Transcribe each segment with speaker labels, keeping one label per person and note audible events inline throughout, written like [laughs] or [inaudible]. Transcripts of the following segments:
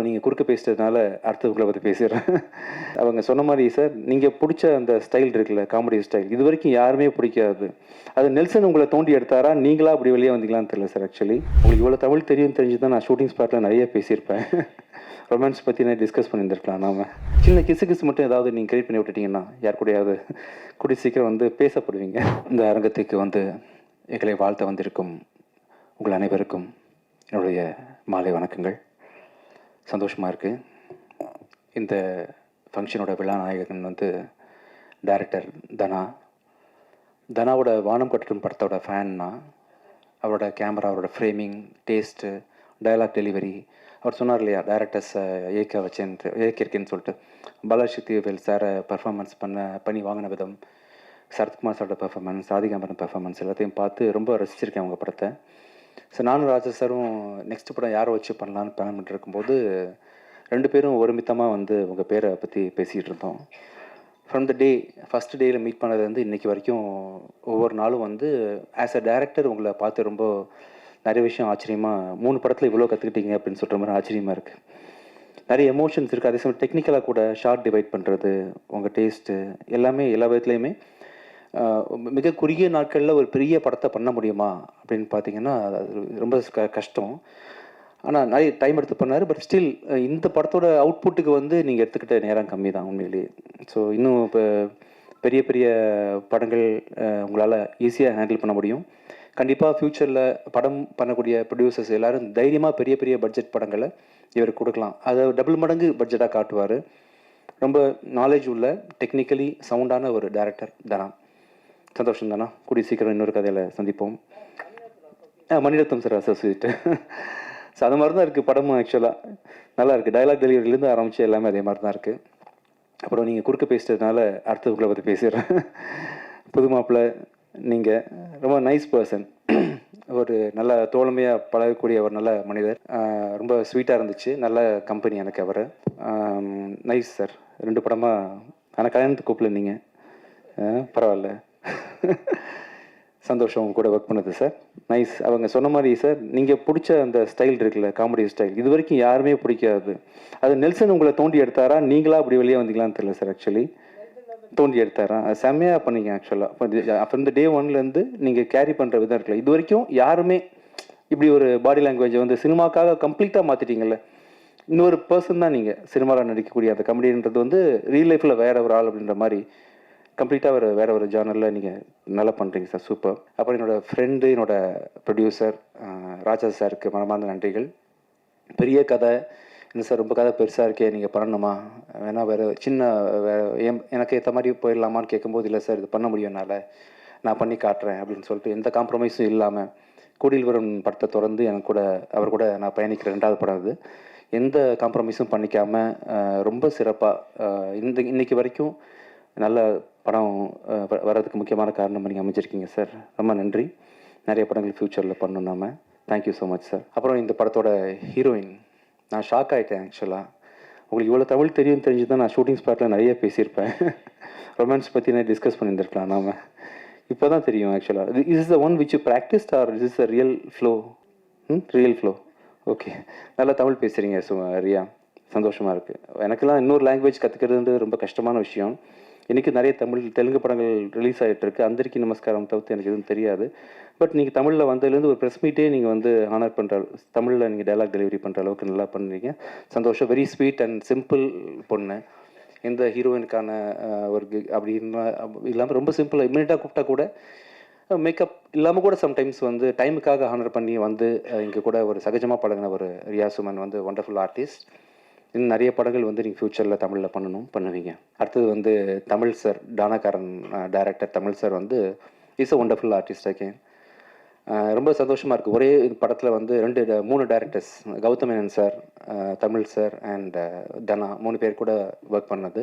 Speaker 1: அப்புறம் நீங்கள் குறுக்க பேசிட்டதுனால அடுத்தவங்களை பற்றி பேசிடுறேன். அவங்க சொன்ன மாதிரி சார் நீங்கள் பிடிச்ச அந்த ஸ்டைல் இருக்குல்ல காமெடி ஸ்டைல் இது வரைக்கும் யாருமே பிடிக்காது. அது நெல்சன் உங்களை தோண்டி எடுத்தாரா? நீங்களா அப்படி வெளியே வந்தீங்களான்னு தெரியல சார் ஆக்சுவலி உங்களுக்கு இவ்வளோ தமிழ் தெரியும் தெரிஞ்சு தான் நான் ஷூட்டிங் ஸ்பாட்டில் நிறைய பேசியிருப்பேன். ரொமான்ஸ் பற்றி நான் டிஸ்கஸ் பண்ணியிருந்திருக்கலாம் நாம. சின்ன கிசு கிசு மட்டும் ஏதாவது நீங்கள் கிரியேட் பண்ணி விட்டுட்டீங்கன்னா யார் கூடயாவது கூடி சீக்கிரம் வந்து பேசப்படுவீங்க. இந்த அரங்கத்துக்கு வந்து எங்களை வாழ்த்த வந்திருக்கும் உங்கள் அனைவருக்கும் என்னுடைய மாலை வணக்கங்கள். சந்தோஷமாக இருக்குது இந்த ஃபங்க்ஷனோட விழா நாயகன் வந்து டைரக்டர் தனா. தனாவோட வானம் கட்டட்டும் படத்தோட ஃபேன்னா அவரோட கேமரா அவரோட ஃப்ரேமிங் டேஸ்ட்டு டயலாக் டெலிவரி அவர் சொன்னார் இல்லையா டேரக்டர்ஸை இயக்க வச்சேன் இயக்கியிருக்கேன்னு சொல்லிட்டு. பாலசக்தி வேல் சாரை பர்ஃபார்மன்ஸ் பண்ண பண்ணி வாங்கின விதம் சரத்குமார் சாரோட பெர்ஃபார்மன்ஸ் ராதிகாம்பரன் பெர்ஃபார்மன்ஸ் எல்லாத்தையும் பார்த்து ரொம்ப ரசிச்சிருக்கேன் அவங்க படத்தை. ஸோ நானும் ராஜா சாரும் நெக்ஸ்ட் படம் யாரை வச்சு பண்ணலான்னு பிளான் பண்ணிட்டு இருக்கும்போது ரெண்டு பேரும் ஒருமித்தமாக வந்து உங்கள் பேரை பற்றி பேசிகிட்டு இருந்தோம் ஃப்ரம் த டே ஃபஸ்ட் டேயில் மீட் பண்ணது வந்து இன்றைக்கி வரைக்கும் ஒவ்வொரு நாளும் வந்து ஆஸ் அ டேரக்டர் உங்களை பார்த்து ரொம்ப நிறைய விஷயம் ஆச்சரியமாக மூணு படத்தில் இவ்வளோ கற்றுக்கிட்டீங்க அப்படின்னு சொல்கிற மாதிரி ஆச்சரியமாக இருக்குது நிறைய எமோஷன்ஸ் இருக்குது அதே சமயம் டெக்னிக்கலாக கூட ஷார்ட் டிவைட் பண்ணுறது உங்கள் டேஸ்ட்டு எல்லாமே எல்லா விதத்துலேயுமே மிக குறுகிய நாட்களில் ஒரு பெரிய படத்தை பண்ண முடியுமா? அப்படின்னு பார்த்தீங்கன்னா அது ரொம்ப க கஷ்டம். ஆனால் நிறைய டைம் எடுத்து பண்ணார். பட் ஸ்டில் இந்த படத்தோட அவுட்புட்டுக்கு வந்து நீங்கள் எடுத்துக்கிட்ட நேரம் கம்மி தான் உண்மையிலேயே. ஸோ இன்னும் இப்போ பெரிய பெரிய படங்கள் உங்களால் ஈஸியாக ஹேண்டில் பண்ண முடியும். கண்டிப்பாக ஃப்யூச்சரில் படம் பண்ணக்கூடிய ப்ரொடியூசர்ஸ் எல்லாரும் தைரியமாக பெரிய பெரிய பட்ஜெட் படங்களை இவர் கொடுக்கலாம். அதை டபுள் மடங்கு பட்ஜெட்டாக காட்டுவார். ரொம்ப நாலேஜ் உள்ள டெக்னிக்கலி சவுண்டான ஒரு டேரக்டர் தனா சந்தோஷம் தானா கூடிய சீக்கிரம் இன்னொரு கதையில் சந்திப்போம். ஆ மணிரத்னம் சார் அசோசியேட் ஸோ அது மாதிரி தான் இருக்குது படமும் ஆக்சுவலாக நல்லா இருக்குது டைலாக் டெலிவரியிலேருந்து ஆரம்பித்து எல்லாமே அதே மாதிரி தான் இருக்குது அப்புறம் நீங்கள் குறுக்க பேசிட்டதுனால அடுத்தவங்களை பற்றி பேசிடுறேன். புது மாப்பிள்ளை நீங்கள் ரொம்ப நைஸ் பர்சன் ஒரு நல்ல தோழமையாக பழகக்கூடிய ஒரு நல்ல மனிதர். ரொம்ப ஸ்வீட்டாக இருந்துச்சு. நல்ல கம்பெனி எனக்கு அவர். நைஸ் சார் ரெண்டு படமாக ஆனால் கல்யாணத்துக்கு கூப்பிடல நீங்கள் பரவாயில்ல. [laughs] சந்தோஷம் உங்க கூட ஒர்க் பண்ணது சார் நைஸ் அவங்க சொன்ன மாதிரி சார் நீங்கள் பிடிச்ச அந்த ஸ்டைல் இருக்குல்ல காமெடி ஸ்டைல் இது வரைக்கும் யாருமே பிடிக்காது. அது நெல்சன் உங்களை தோண்டி எடுத்தாரா? நீங்களா அப்படி வெளியே வந்தீங்களான்னு தெரியல சார் ஆக்சுவலி தோண்டி எடுத்தாரா? அது செம்மையாக பண்ணீங்க ஆக்சுவலாக அப்போ இந்த டே ஒன்லேருந்து நீங்கள் கேரி பண்ணுற விதம் இருக்குல்ல இது வரைக்கும் யாருமே இப்படி ஒரு பாடி லாங்குவேஜை வந்து சினிமாக்காக கம்ப்ளீட்டாக மாற்றிட்டீங்கல்ல இன்னொரு பர்சன் தான் நீங்கள் சினிமாவில் நடிக்கக்கூடிய அந்த கமெடின்றது வந்து ரியல் லைஃப்பில் வேற ஒரு ஆள் அப்படின்ற மாதிரி கம்ப்ளீட்டாக ஒரு வேறு ஒரு ஜேர்னலில் நீங்கள் நல்லா பண்ணுறீங்க சார் சூப்பர் அப்புறம் என்னோட ஃப்ரெண்டு என்னோட ப்ரொடியூசர் ராஜா சாருக்கு மனமார்ந்த நன்றிகள். பெரிய கதை. என்ன சார் ரொம்ப கதை பெருசாக இருக்கே நீங்கள் பண்ணணுமா? வேணா வேறு சின்ன வேறு எனக்கு ஏற்ற மாதிரி போயிடலாமான்னு கேட்கும்போது இல்லை சார் இது பண்ண முடியும் என்னால். நான் பண்ணி காட்டுறேன் அப்படின்னு சொல்லிட்டு எந்த காம்ப்ரமைஸும் இல்லாமல் கூடியில் வரும் படத்தை தொடர்ந்து எனக்கு கூட அவர் கூட நான் பயணிக்கிற ரெண்டாவது படம் அது. எந்த காம்ப்ரமைஸும் பண்ணிக்காமல் ரொம்ப சிறப்பாக இந்த இன்னைக்கு வரைக்கும் நல்ல படம் வ- வர்றதுக்கு முக்கியமான காரணம் நீங்கள் அமைச்சிருக்கீங்க சார் ரொம்ப நன்றி. நிறைய படங்கள் ஃப்யூச்சரில் பண்ணணும் நாம. தேங்க்யூ ஸோ மச் சார் அப்புறம் இந்த படத்தோட ஹீரோயின் நான் ஷாக் ஆகிட்டேன் ஆக்சுவலாக உங்களுக்கு இவ்வளோ தமிழ் தெரியும் தெரிஞ்சு தான் நான் ஷூட்டிங் ஸ்பாட்டில் நிறைய பேசியிருப்பேன். ரொமான்ஸ் பற்றி நான் டிஸ்கஸ் பண்ணியிருந்திருக்கலாம் நாம. இப்போ தான் தெரியும் ஆக்சுவலாக is is the one which you practised are is is a real flow hmm real flow okay நல்லா தமிழ் பேசுகிறீங்க சும்மா ரியா. சந்தோஷமாக இருக்குது எனக்கெல்லாம் இன்னொரு லாங்குவேஜ் கற்றுக்கிறதுன்றது ரொம்ப கஷ்டமான விஷயம். இன்றைக்கி நிறைய தமிழ் தெலுங்கு படங்கள் ரிலீஸ் ஆகிட்டு இருக்கு அந்தரிக்கி நமஸ்காரம் தவிர்த்து எனக்கு எதுவும் தெரியாது. பட் நீங்கள் தமிழில் வந்ததுலேருந்து ஒரு ப்ரெஸ் மீட்டே நீங்கள் வந்து ஆனர் பண்ணுற தமிழில் நீங்கள் டைலாக் டெலிவரி பண்ணுற அளவுக்கு நல்லா பண்ணுறீங்க சந்தோஷம். வெரி ஸ்வீட் அண்ட் சிம்பிள் பொண்ணு. எந்த ஹீரோயினுக்கான ஒரு அப்படி இல்லாமல் ரொம்ப சிம்பிளாக இம்மிடியட்டாக கூப்பிட்டா கூட மேக்கப் இல்லாமல் கூட சம்டைம்ஸ் வந்து டைமுக்காக ஹானர் பண்ணி வந்து இங்கே கூட ஒரு சகஜமாக பழகின ஒரு ரியாசுமன் வந்து ஒண்டர்ஃபுல் ஆர்டிஸ்ட் இன்னும் நிறைய படங்கள் வந்து நீங்கள் ஃப்யூச்சரில் தமிழில் பண்ணணும் பண்ணுவீங்க. அடுத்தது வந்து Tamil sir Taanakkaran director Tamil sir வந்து is a wonderful artist again ரொம்ப சந்தோஷமாக இருக்குது ஒரே படத்தில் வந்து ரெண்டு ட- மூணு directors Gautham Menon sir Tamil sir and Dhana மூணு பேர் கூட ஒர்க் பண்ணது.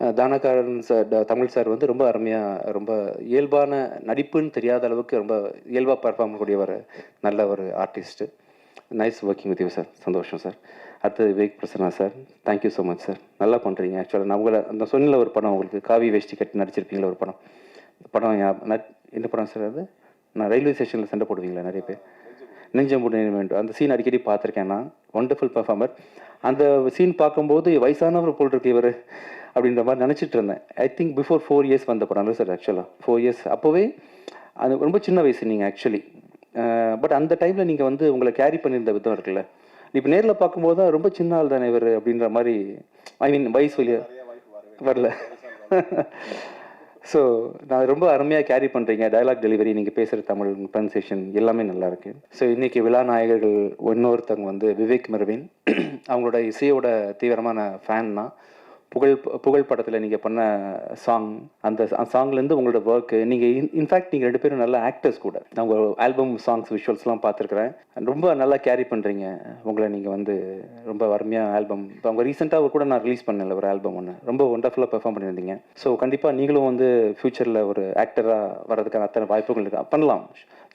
Speaker 1: தானகாரன் தானக்காரன் சார் தமிழ் சார் வந்து ரொம்ப அருமையாக ரொம்ப இயல்பான நடிப்புன்னு தெரியாத அளவுக்கு ரொம்ப இயல்பாக பர்ஃபார்ம் கூடிய ஒரு நல்ல ஒரு artist nice working with you sir சந்தோஷம் சார் அடுத்தது Vivek Prasanna sir. Thank you so much sir நல்லா பண்ணுறீங்க ஆக்சுவலாக நான் உங்களை அந்த சொன்னில ஒரு படம் உங்களுக்கு காவி வேஷ்டி கட்டி நடிச்சிருப்பீங்களா ஒரு படம். படம் ஞா- எந்த படம் சார் அது? நான் ரயில்வே ஸ்டேஷனில் சண்டை போடுவீங்களா நிறைய பேர்? நெஞ்சம் முடி வேண்டும் அந்த சீன் அடிக்கடி பார்த்துருக்கேன் நான். ஒண்டர்ஃபுல் பர்ஃபார்மர் அந்த சீன் பார்க்கும்போது வயசானவர் போல் இருக்கு இவர் அப்படின்ற மாதிரி நினச்சிட்டு இருந்தேன். I think before four years வந்த படம் சார் ஆக்சுவலாக ஃபோர் இயர்ஸ் அப்போவே அது ரொம்ப சின்ன வயசு நீங்கள் ஆக்சுவலி பட் அந்த டைமில் நீங்கள் வந்து உங்களை கேரி பண்ணியிருந்த விதம் இருக்குல்ல. இப்போ நேரில் பார்க்கும்போது தான் ரொம்ப சின்ன ஆள் தானே இவர் அப்படின்ற மாதிரி ஐ மீன் வயசு வழியா வரல. ஸோ நான் ரொம்ப அருமையாக கேரி பண்ணுறீங்க டைலாக் டெலிவரி நீங்கள் பேசுகிற தமிழ் ப்ரன்சேஷன் எல்லாமே நல்லா இருக்கு. ஸோ இன்றைக்கி விழா நாயகர்கள் இன்னொருத்தவங்க வந்து விவேக் மெர்வின். அவங்களோட இசையோட தீவிரமான ஃபேன் தான். புகழ் புகழ் படத்தில் நீங்கள் பண்ண சாங் அந்த சாங்லேருந்து உங்களோட ஒர்க்கு நீங்கள் இன்ஃபேக்ட் நீங்கள் ரெண்டு பேரும் நல்ல ஆக்டர்ஸ் கூட. நான் உங்கள் ஆல்பம் சாங்ஸ் விஷுவல்ஸ்லாம் பார்த்துருக்குறேன். ரொம்ப நல்லா கேரி பண்ணுறீங்க உங்களை நீங்கள் வந்து ரொம்ப அருமையாக ஆல்பம் இப்போ அவங்க ரீசெண்டாக கூட நான் ரிலீஸ் பண்ணல ஒரு ஆல்பம் ஒன்று ரொம்ப ஒண்டர்ஃபுல்லாக பெர்ஃபார்ம் பண்ணியிருந்தீங்க. ஸோ கண்டிப்பாக நீங்களும் வந்து ஃப்யூச்சரில் ஒரு ஆக்டராக வரதுக்கான அத்தனை வாய்ப்புகள் இருக்கா. பண்ணலாம்.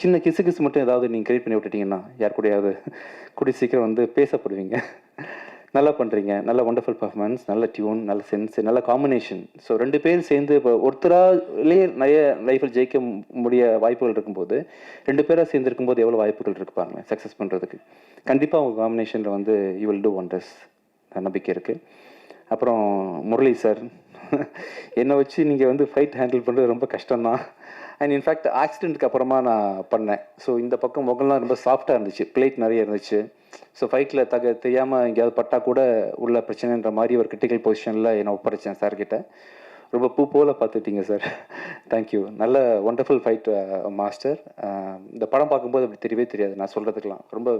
Speaker 1: சின்ன கிசு கிசு மட்டும் ஏதாவது நீங்கள் கிரியேட் பண்ணி விட்டுட்டீங்கன்னா யார் கூடயாவது கூடி சீக்கிரம் வந்து பேசப்படுவீங்க. நல்லா பண்ணுறீங்க நல்ல ஒண்டர்ஃபுல் பர்ஃபார்மன்ஸ் நல்ல டியூன் நல்ல சென்ஸ் நல்ல காம்பினேஷன் ஸோ ரெண்டு பேர் சேர்ந்து இப்போ ஒருத்தராலேயே நிறைய லைஃப்பில் ஜெயிக்க முடிய வாய்ப்புகள் இருக்கும்போது ரெண்டு பேராக சேர்ந்து இருக்கும்போது எவ்வளோ வாய்ப்புகள் இருக்கு பாருங்க சக்ஸஸ் பண்ணுறதுக்கு கண்டிப்பாக உங்கள் காம்பினேஷனில் வந்து யூ வில் டூ ஒண்டர்ஸ் நம்பிக்கை இருக்குது அப்புறம் முரளி சார் [laughs] என்னை வச்சு நீங்கள் வந்து ஃபைட் ஹேண்டில் பண்ணுறது ரொம்ப கஷ்டம்தான். அண்ட் இன்ஃபேக்ட் ஆக்சிடென்ட்டுக்கு அப்புறமா நான் பண்ணேன். ஸோ இந்த பக்கம் முகம்லாம் ரொம்ப சாஃப்டாக இருந்துச்சு. பிளேட் நிறைய இருந்துச்சு. ஸோ ஃபைட்டில் தக தெரியாமல் எங்கேயாவது பட்டா கூட உள்ள பிரச்சனைன்ற மாதிரி ஒரு கிரிட்டிக்கல் பொசிஷனில் என்னை ஒப்படைச்சேன் சார்கிட்ட ரொம்ப பூ போல பார்த்துட்டீங்க சார் தேங்க்யூ நல்ல ஒண்டர்ஃபுல் ஃபைட் மாஸ்டர் இந்த படம் பார்க்கும்போது அப்படி தெரியவே தெரியாது. நான் சொல்கிறதுக்கெலாம் ரொம்ப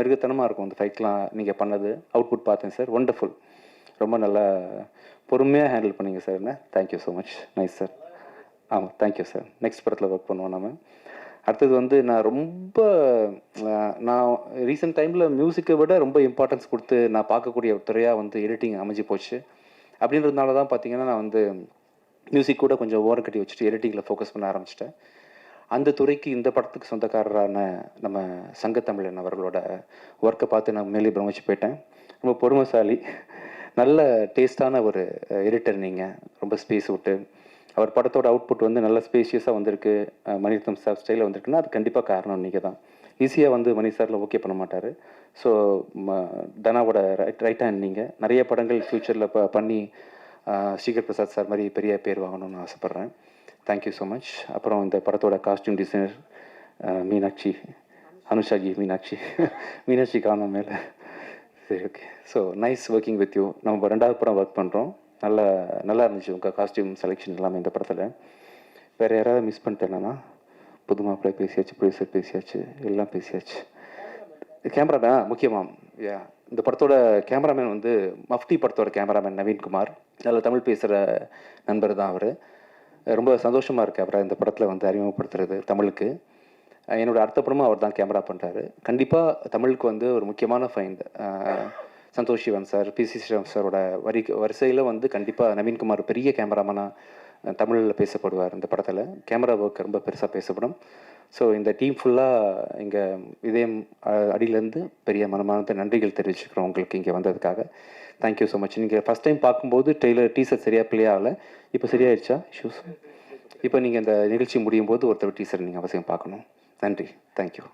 Speaker 1: மிருகத்தனமாக இருக்கும் அந்த ஃபைட்லாம் நீங்கள் பண்ணது. அவுட்புட் பார்த்தேன் சார் ஒண்டர்ஃபுல் ரொம்ப நல்லா பொறுமையாக ஹேண்டில் பண்ணீங்க சார் என்ன? Thank you so much nice sir ஆமாம் தேங்க்யூ சார் நெக்ஸ்ட் படத்தில் ஒர்க் பண்ணுவோம் நம்ம அடுத்தது வந்து நான் ரொம்ப நான் ரீசெண்ட் டைமில் மியூசிக்கை விட ரொம்ப இம்பார்ட்டன்ஸ் கொடுத்து நான் பார்க்கக்கூடிய துறையாக வந்து எடிட்டிங் அமைஞ்சு போச்சு. அப்படின்றதுனால தான் பார்த்தீங்கன்னா நான் வந்து மியூசிக் கூட கொஞ்சம் ஓரம் கட்டி வச்சுட்டு எடிட்டிங்கில் ஃபோக்கஸ் பண்ண ஆரம்பிச்சிட்டேன். அந்த துறைக்கு இந்த படத்துக்கு சொந்தக்காரரான நம்ம சங்கத்தமிழன் அவர்களோட ஒர்க்கை பார்த்து நான் மேலே பிரமிச்சு போயிட்டேன். ரொம்ப பொறுமைசாலி நல்ல டேஸ்டான ஒரு எடிட்டர் நீங்கள் ரொம்ப ஸ்பேஸ் விட்டு அவர் படத்தோட அவுட்புட் வந்து நல்ல ஸ்பேஷியஸாக வந்திருக்கு. அஹ் மணிரத்னம் சார் ஸ்டைலில் வந்திருக்குன்னா அது கண்டிப்பாக காரணம் நீங்கள் தான். ஈஸியாக வந்து மணி சாரில் ஓகே பண்ண மாட்டார். ஸோ தனாவோட ரைட் ரைட் ஹேண்ட் நீங்கள் நிறைய படங்கள் ஃப்யூச்சரில் ப பண்ணி ஸ்ரீகர் பிரசாத் சார் மாதிரி பெரிய பேர் வாங்கணும்னு ஆசைப்பட்றேன். தேங்க்யூ ஸோ மச் அப்புறம் இந்த படத்தோட காஸ்டியூம் டிசைனர் மீனாட்சி அனுஷாஜி மீனாட்சி. [laughs] மீனாட்சி காணும் மேலே. சரி okay so nice working with you நம்ம ரெண்டாவது படம் ஒர்க் பண்ணுறோம் நல்லா நல்லா இருந்துச்சு உங்கள் காஸ்டியூம் செலெக்ஷன் எல்லாமே இந்த படத்தில். வேறு யாராவது மிஸ் பண்ணிட்டேன்னா புது மாப்பிள்ளை பேசியாச்சு ப்ரொடியூசர் பேசியாச்சு எல்லாம் பேசியாச்சு. கேமராமேன் முக்கியமாக யா இந்த படத்தோட கேமராமேன் வந்து மஃப்டி படத்தோட கேமராமேன் நவீன்குமார். நல்ல தமிழ் பேசுகிற நண்பர் தான் அவர். ரொம்ப சந்தோஷமாக இருக்குது அவரை இந்த படத்தில் வந்து அறிமுகப்படுத்துறது தமிழுக்கு. என்னோடய அடுத்த படமும் அவர் தான் கேமரா பண்ணுறாரு கண்டிப்பாக தமிழுக்கு வந்து ஒரு முக்கியமான find Santosh Sivan sir P C சாரோட வரி வரிசையில் வந்து கண்டிப்பாக நவீன்குமார் பெரிய கேமராமேனாக தமிழில் பேசப்படுவார் இந்த படத்தில். கேமரா ஒர்க் ரொம்ப பெருசாக பேசப்படும். ஸோ இந்த டீம் ஃபுல்லாக இங்கே இதயம் அடியிலேருந்து பெரிய மனமார்ந்த நன்றிகள் தெரிவிச்சுக்கிறோம் உங்களுக்கு இங்கே வந்ததுக்காக. தேங்க்யூ ஸோ மச் நீங்கள் ஃபஸ்ட் டைம் பார்க்கும்போது டெய்லர் டீசர் சரியாக பிளே ஆகலை. இப்போ சரியாயிடுச்சா ஷூஸ் இப்போ நீங்கள் இந்த நிகழ்ச்சி முடியும் போது ஒருத்தர் டீசர் நீங்கள் அவசியம் பார்க்கணும். நன்றி. தேங்க்யூ